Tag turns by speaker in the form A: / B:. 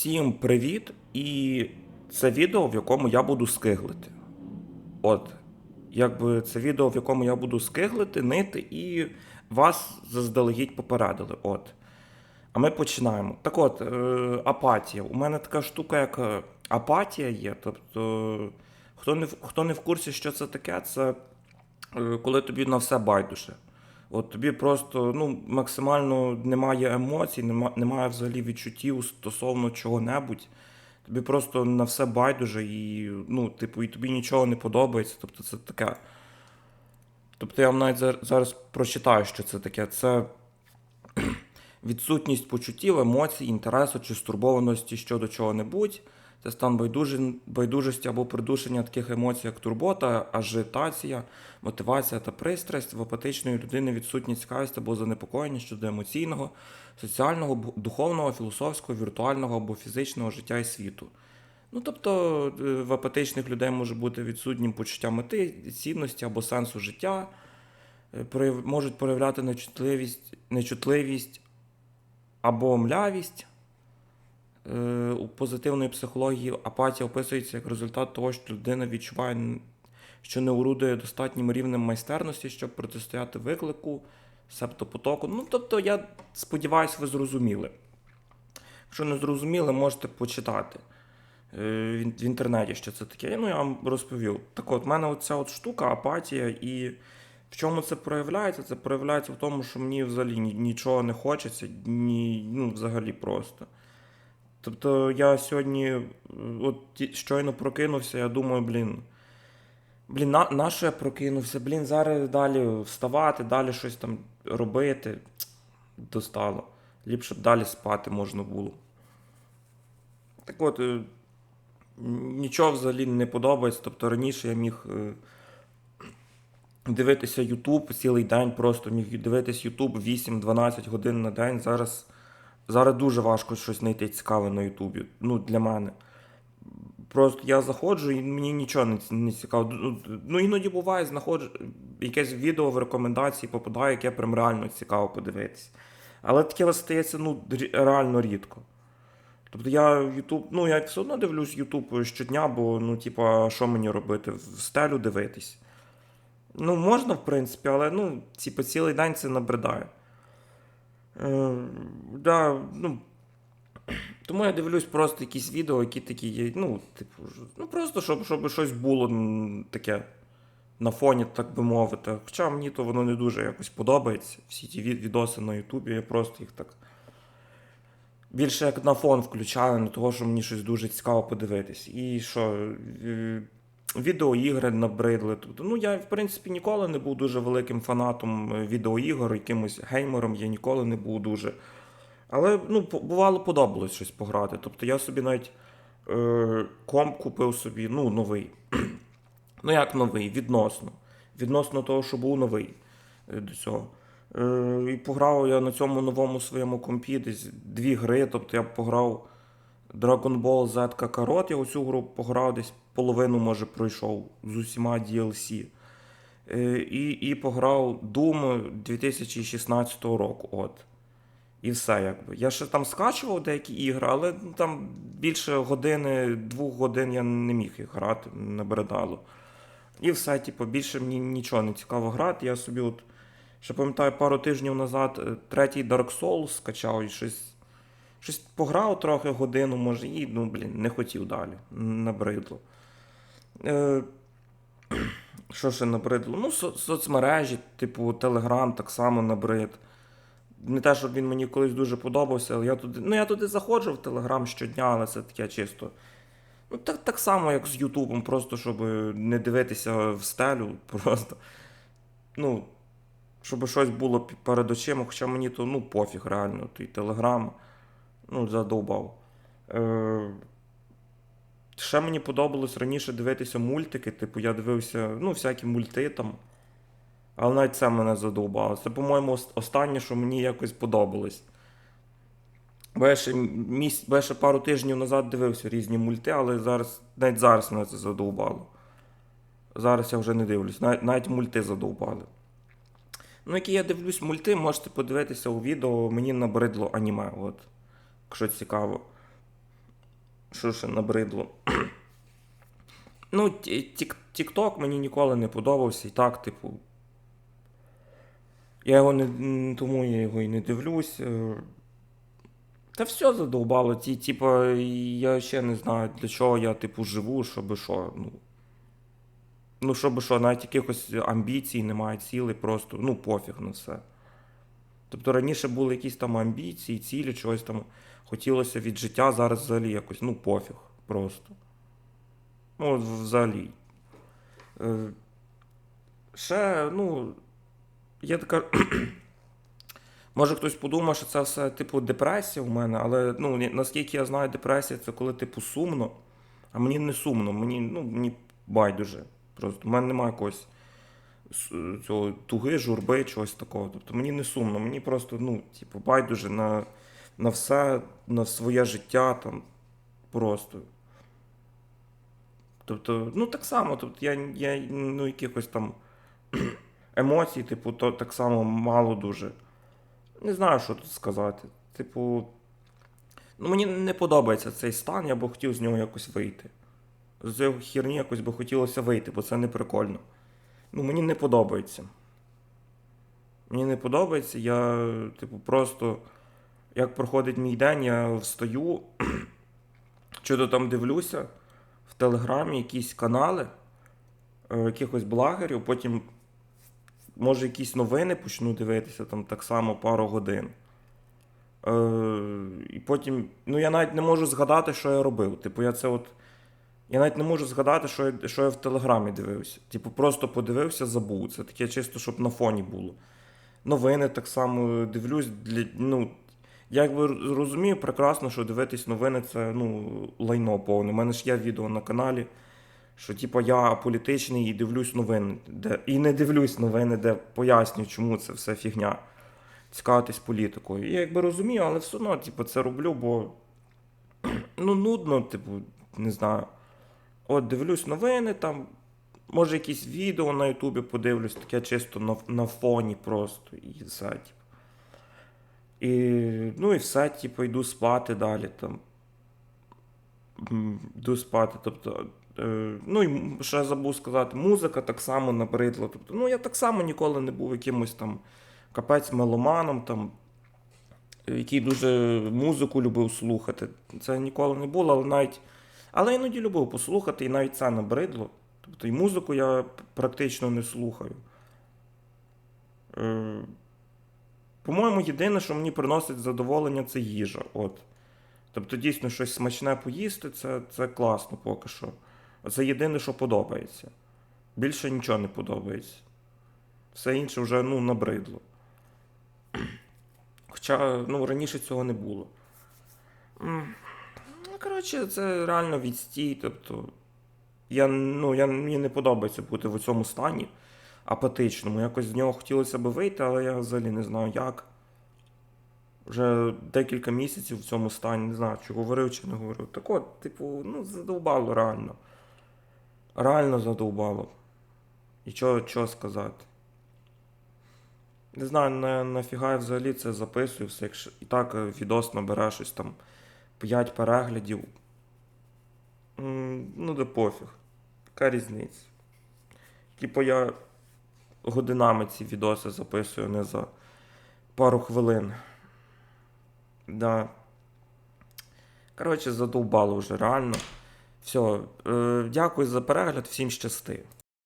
A: Всім привіт! І це відео, в якому я буду скиглити. От, якби це відео, в якому я буду скиглити, нити, і вас заздалегідь попередили. От. А ми починаємо. Так от, е, апатія. У мене така штука, як е, апатія є. Тобто, хто не, хто не в курсі, що це таке, це е, коли тобі на все байдуже. От тобі просто ну, максимально немає емоцій, нема, немає взагалі відчуттів стосовно чого-небудь. Тобі просто на все байдуже і, ну, типу, і тобі нічого не подобається. Тобто це таке. Тобто я навіть зараз прочитаю, що це таке. Це відсутність почуттів, емоцій, інтересу чи стурбованості щодо чого-небудь. Це стан байдужості або придушення таких емоцій, як турбота, ажитація, мотивація та пристрасть. В апатичної людини відсутність цікавість або занепокоєння щодо емоційного, соціального, духовного, філософського, віртуального або фізичного життя і світу. Ну, тобто е, в апатичних людей може бути відсутнім почуття мети, цінності або сенсу життя, Е, можуть проявляти нечутливість, нечутливість або млявість. Е, У позитивної психології апатія описується як результат того, що людина відчуває, що не орудує достатнім рівнем майстерності, щоб протистояти виклику, себто потоку. Ну, тобто, я сподіваюся, ви зрозуміли. Якщо не зрозуміли, можете почитати е, в інтернеті, що це таке. Ну, я вам розповів. Так от, в мене оця от штука, апатія, і в чому це проявляється? Це проявляється в тому, що мені взагалі нічого не хочеться, ні, ну, взагалі просто. Тобто я сьогодні, от щойно прокинувся, я думаю, блін. Блін, на, на що я прокинувся? Блін, зараз далі вставати, далі щось там робити. Достало. Ліпше б далі спати можна було. Так от, е, нічого взагалі не подобається. Тобто раніше я міг е, дивитися YouTube цілий день, просто міг дивитися YouTube 8-12 годин на день. Зараз, зараз дуже важко щось знайти цікаве на YouTube. Ну, для мене. Просто я заходжу і мені нічого не, не цікаво. Ну, Ну, іноді буває, знаходжу якесь відео в рекомендації попадає, яке прям реально цікаво подивитися. Але таке стається ну, реально рідко. Тобто я YouTube, ну я все одно дивлюсь YouTube щодня, бо ну, типа, що мені робити? В стелю дивитись. Ну, можна, в принципі, але ну, типа, цілий день це набридає. Е, да, ну, тому я дивлюсь просто якісь відео, які такі є. Ну, типу, ну просто щоб, щоб щось було таке на фоні, так би мовити. Хоча мені то воно не дуже якось подобається. Всі ті відоси на Ютубі, я просто їх так. Більше як на фон включаю, на того, що мені щось дуже цікаво подивитись. І що, е, відеоігри набридли. Тобто, ну я, в принципі, ніколи не був дуже великим фанатом е, відеоігор, якимось геймером я ніколи не був дуже. Але ну, бувало подобалось щось пограти. Тобто я собі навіть е, комп купив собі, ну, новий. ну, як новий, відносно. Відносно того, що був новий е, до цього. Е, і пограв я на цьому новому своєму компі десь дві гри. Тобто я пограв Dragon Ball Z Kakarot, я оцю гру пограв десь половину, може, пройшов з усіма DLC. Е, і, і пограв Doom 2016 року. От. І все, якби. Я ще там скачував деякі ігри, але ну, там більше години, двох годин я не міг їх грати, не бредало. І все, типу, більше мені нічого не цікаво грати. Я собі от, ще пам'ятаю, пару тижнів назад е, третій Dark Souls скачав і щось. Щось пограв трохи годину, може, і ну, блін, не хотів далі. Набридло. Е, що ще набридло? Ну, со- соцмережі, типу, Telegram так само набрид. Не те, щоб він мені колись дуже подобався, але я туди. Ну, я туди заходжу в Телеграм щодня, але це таке чисто. Ну, так, так само, як з Ютубом, просто щоб не дивитися в стелю, просто. Ну, щоб щось було перед очима, хоча мені то ну, пофіг, реально, той Телеграм. Ну, задовбав. Е, ще мені подобалось раніше дивитися мультики, типу, я дивився, ну, всякі мульти там. Але навіть це мене задовбало. Це, по-моєму, останнє, що мені якось подобалось. Бо я ще, міс... Бо я ще пару тижнів назад дивився різні мульти, але зараз, навіть зараз мене це задовбало. Зараз я вже не дивлюсь, навіть, навіть мульти задовбали. Ну, які я дивлюсь мульти, можете подивитися у відео, мені набридло аніме, от, якщо цікаво. Що ще набридло? Ну, Тік-Ток мені ніколи не подобався. І так, типу. Я його не. Тому я його і не дивлюсь. е. Та все задовбало. Ті, типа, я ще не знаю, для чого я, типу, живу, щоб що. Ну, ну щоб що, навіть якихось амбіцій немає, цілей, просто, ну, пофіг на все. Тобто раніше були якісь там амбіції, цілі, чогось там хотілося від життя, зараз взагалі якось, ну, пофіг просто. Ну, взагалі. Е, ще, ну, є така. Може хтось подумає, що це все, типу, депресія в мене, але ну, наскільки я знаю, депресія це коли, типу, сумно, а мені не сумно, мені, ну, мені байдуже. Просто в мене немає якогось цього туги, журби, чогось такого. Тобто мені не сумно, мені просто, ну, типу, байдуже на, на все, на своє життя там просто. Тобто, ну так само, тобто я, я ну, якихось там емоцій, типу, то так само мало дуже. Не знаю, що тут сказати. Типу, ну мені не подобається цей стан, я би хотів з нього якось вийти. З цієї херні якось би хотілося вийти, бо це не прикольно. Ну, мені не подобається. Мені не подобається, я, типу, просто як проходить мій день, я встаю, що-то там дивлюся в Телеграмі якісь канали, е, якихось блогерів, потім може якісь новини почну дивитися там так само пару годин. Е, і потім, ну я навіть не можу згадати, що я робив. Типу, я це от. Я навіть не можу згадати, що я, що я в Телеграмі дивився. Типу, просто подивився, забув. Це таке чисто, щоб на фоні було. Новини так само дивлюсь. Для, ну, я якби розумію прекрасно, що дивитись новини це ну, лайно повне. У мене ж є відео на каналі, що типу, я політичний і дивлюсь новини. Де, і не дивлюсь новини, де пояснюю, чому це все фігня. Цікавитись політикою. Я якби розумію, але все одно, типу, це роблю, бо ну, нудно, типу, не знаю. От дивлюсь новини, там, може якісь відео на Ютубі подивлюсь, таке чисто на, на фоні просто. І все, типу. І, ну і все, типу, йду спати далі там. Йду спати. Тобто, е, ну і ще забув сказати, музика так само набридла. Тобто, ну я так само ніколи не був якимось там капець меломаном, там, який дуже музику любив слухати. Це ніколи не було, але навіть. Але іноді любив послухати, і навіть це набридло. Тобто і музику я практично не слухаю. Е, по-моєму, єдине, що мені приносить задоволення, це їжа. От. Тобто, дійсно, щось смачне поїсти, це, це класно поки що. Це єдине, що подобається. Більше нічого не подобається. Все інше вже ну, набридло. Хоча ну, раніше цього не було. Ну, коротше, це реально відстій. Тобто, я, ну, я, мені не подобається бути в цьому стані апатичному. Якось з нього хотілося б вийти, але я взагалі не знаю як. Вже декілька місяців в цьому стані, не знаю, чи говорив, чи не говорив. Так от, типу, ну, задовбало реально. Реально задовбало. І чого, чого сказати? Не знаю, на, нафіга я взагалі це записую, все, якщо і так е, відос набере щось там 5 переглядів. Ну, де пофіг. Яка різниця? Типу я годинами ці відоси записую, не за пару хвилин. Да. Коротше, задовбало вже реально. Все, дякую за перегляд, всім щасти.